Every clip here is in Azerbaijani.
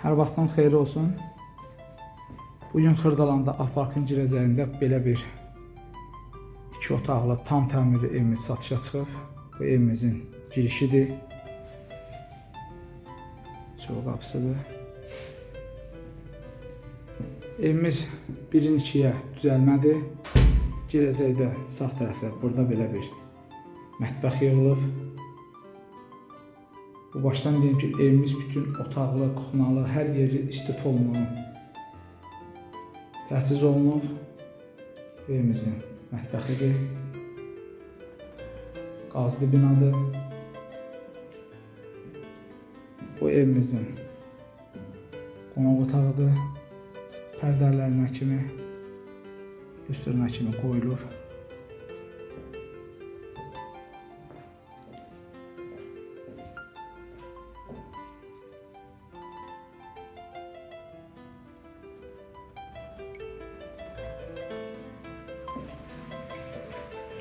Hər vaxtınız xeyir olsun. Bugün Xırdalanda Aparkın girəcəyində belə bir iki otaqlı tam təmirli evimiz satışa çıxıb. Bu evimizin girişidir. Çol qapısıdır. Evimiz 1-in 2-yə düzəlmədir. Girəcəkdə sağ tərəfdə burada belə bir mətbəx yığılıb. Bu baştan deyim ki, evimiz bütün otaqlı, kuxnalı, hər yeri istipolunun təchiz olunub. Evimizin mətbəxidir. Qazlı binadır. Bu evimizin qonaq otağıdır. Pərdələrinə kimi, üstünə kimi qoyulur.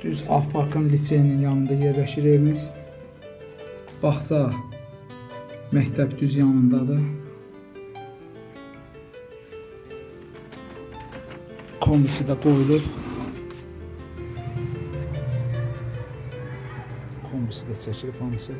Düz Ahparkın liseyinin yanında yerləşir evimiz. Bağça məktəb düz yanındadır. Kombisi də qoyulub. Kombisi də çəkilib hamısı.